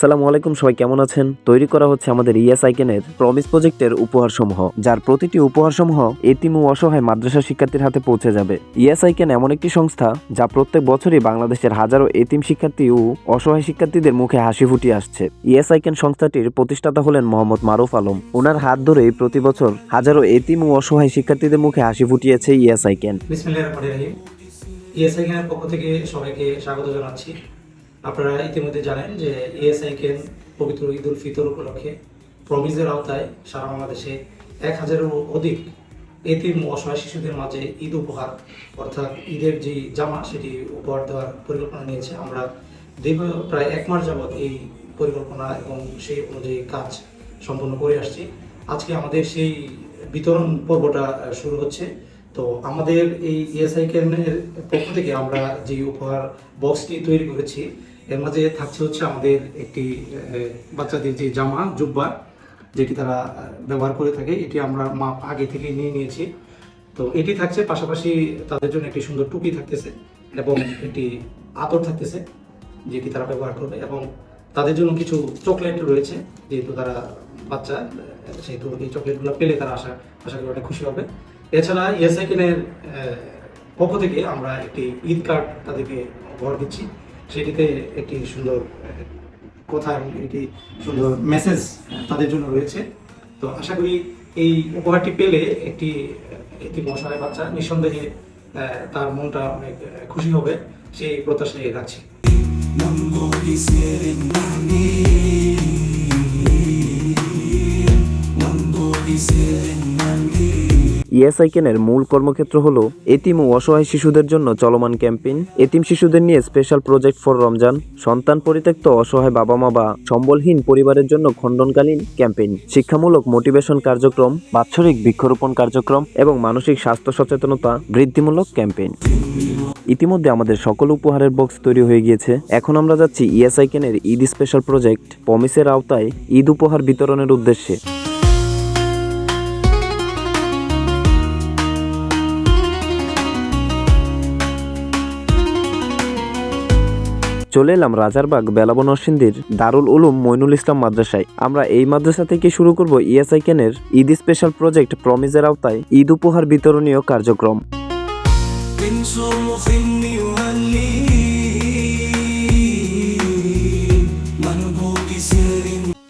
আসসালামু আলাইকুম, সবাই কেমন আছেন? তৈরি করা হচ্ছে আমাদের ইএস আইকেনের প্রমিস প্রজেক্টের উপহারসমূহ, যার প্রতিটি উপহারসমূহ এতিম ও অসহায় মাদ্রাসা শিক্ষার্থীর হাতে পৌঁছে যাবে। ইএস আইকেন এমন একটি সংস্থা যা প্রত্যেক বছরই বাংলাদেশের হাজারো এতিম শিক্ষার্থী ও অসহায় শিক্ষার্থীদের মুখে হাসি ফুটিয়ে আসছে। ইএস আইকেন সংস্থাটির প্রতিষ্ঠাতা হলেন মোহাম্মদ মারুফ আলম। ওনার হাত ধরেই প্রতি বছর হাজারো এতিম ও অসহায় শিক্ষার্থীদের মুখে হাসি ফুটিয়েছে আইকেন রহমানির ইএসআই কেনের পক্ষ থেকে সবাইকে স্বাগত জানাচ্ছি। আপনারা ইতিমধ্যে জানেন যে ইএসআই কেন পবিত্র ঈদ উল ফিতর উপলক্ষে প্রমিজের আওতায় সারা বাংলাদেশে এক হাজারেরও অধিক এতিম অসহায় শিশুদের মাঝে ঈদ উপহার, অর্থাৎ ঈদের যে জামা সেটি উপহার দেওয়ার পরিকল্পনা নিয়েছে। আমরা দীর্ঘ প্রায় এক মাস যাবৎ এই পরিকল্পনা এবং সেই অনুযায়ী কাজ সম্পন্ন করে আসছি। আজকে আমাদের সেই বিতরণ পর্বটা শুরু হচ্ছে। তো আমাদের এই ইএসআই কেন্দ্রের পক্ষ থেকে আমরা যে উপহার বক্সটি তৈরি করেছি এর মাঝে থাকছে হচ্ছে আমাদের একটি বাচ্চাদের যে জামা, জুব্বা, যেটি তারা ব্যবহার করে থাকে, এটি আমরা মাপ আগে থেকে নিয়ে নিয়েছি। তো এটি থাকছে পাশাপাশি তাদের জন্য একটি সুন্দর টুপি থাকতেছে এবং একটি আতর থাকতেছে, যেটি তারা ব্যবহার করবে এবং তাদের জন্য কিছু চকলেট রয়েছে, যেহেতু তারা বাচ্চা, সেহেতু এই চকলেটগুলো পেলে তারা আশা আশা করি অনেক খুশি হবে। এছাড়া ইএসআইকেনের পক্ষ থেকে আমরা একটি ঈদ কার্ড তাদেরকে উপহার দিচ্ছি। সেটিতে একটি সুন্দর কথা এবং একটি সুন্দর মেসেজ তাদের জন্য রয়েছে। তো আশা করি এই উপহারটি পেলে একটি একটি অসহায় বাচ্চা নিঃসন্দেহে তার মনটা অনেক খুশি হবে, সেই প্রত্যাশায় রাখছি। ইএস আইকেনের মূল কর্মক্ষেত্র হল এতিম ও অসহায় শিশুদের জন্য চলমান ক্যাম্পেইন। এতিম শিশুদের নিয়ে স্পেশাল প্রজেক্ট ফর রমজান, সন্তান পরিত্যক্ত অসহায় বাবা মা বা সম্বলহীন পরিবারের জন্য খণ্ডনকালীন ক্যাম্পেইন। শিক্ষামূলক মোটিভেশন কার্যক্রম, বাৎসরিক বৃক্ষরোপণ কার্যক্রম এবং মানসিক স্বাস্থ্য সচেতনতা বৃদ্ধিমূলক ক্যাম্পেইন। ইতিমধ্যে আমাদের সকল উপহারের বক্স তৈরি হয়ে গিয়েছে। এখন আমরা যাচ্ছি ইএস আইকেনের ঈদ স্পেশাল প্রজেক্ট, পমিসের আওতায় ঈদ উপহার বিতরণের উদ্দেশ্যে। চলে এলাম রাজারবাগ বেলাবন অসিন্দির দারুল উলুম মইনুল ইসলাম মাদ্রাসায়। আমরা এই মাদ্রাসা থেকে শুরু করব ইএসআই কেনের ঈদ স্পেশাল প্রজেক্ট প্রমিজের আওতায় ঈদ উপহার বিতরণীয় কার্যক্রম।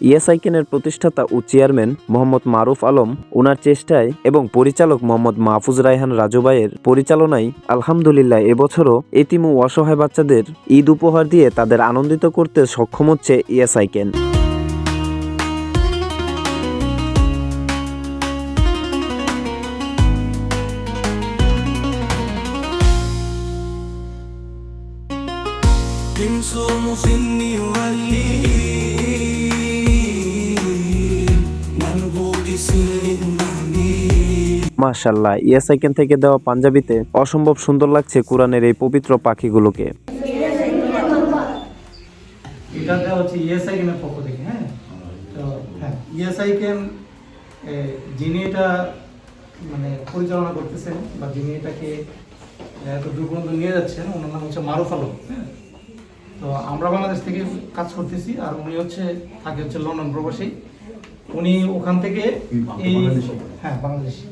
سر ইএসআই কেনের প্রতিষ্ঠাতা ও চেয়ারম্যান মোহাম্মদ মারুফ আলম ওনার চেষ্টায় এবং পরিচালক মোহাম্মদ মাহফুজ রায়হান রাজুবাইয়ের পরিচালনায় আলহামদুলিল্লাহ এবছরও এতিম ও অসহায় বাচ্চাদের ঈদ উপহার দিয়ে তাদের আনন্দিত করতে সক্ষম হচ্ছে ইএসআই কেন من صرف মাশাল্লাহ ইএসআই কেন থেকে দেওয়া পাঞ্জাবিতে অসম্ভব সুন্দর লাগছে কোরআনের এই পবিত্র পাখিগুলোকে। এটা হচ্ছে ইএসআই পক্ষ থেকে হ্যাঁ? তো হ্যাঁ যিনি এটা মানে পরিচালনা করতেছেন বা যিনি এটাকে এত দূর পর্যন্ত নিয়ে যাচ্ছেন ওনার নাম হচ্ছে মারুফ আলম হ্যাঁ? তো আমরা বাংলাদেশ থেকে কাজ করতেছি আর উনি হচ্ছে থাকে হচ্ছে লন্ডন প্রবাসী। উনি ওখান থেকে এই হ্যাঁ বাংলাদেশি।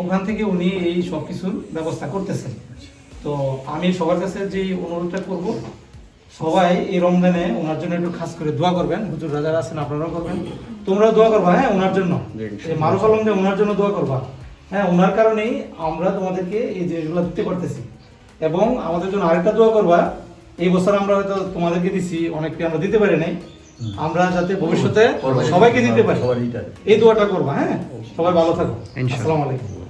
ওখান থেকে উনি এই সব কিছুর ব্যবস্থা করতেছেন। তো আমি সবার কাছে যে অনুরোধটা করব সবাই এই রমজানে ওনার জন্য একটু খাস করে দোয়া করবেন। হুজুর রাজারা আছেন আপনারাও করবেন। তোমরাও দোয়া করবা হ্যাঁ ওনার জন্য। মারুফ আলম যে ওনার জন্য দোয়া করবা। হ্যাঁ ওনার কারণেই আমরা তোমাদেরকে এই জিনিসগুলো দিতে পারতেছি। এবং আমাদের জন্য আরেকটা দোয়া করবা এই বছর আমরা হয়তো তোমাদেরকে দিছি অনেককে আমরা দিতে পারি নাই। আমরা যাতে ভবিষ্যতে সবাইকে দিতে পারি। এই দোয়াটা করবা হ্যাঁ? সবাই ভালো থাকো। আসসালামু আলাইকুম।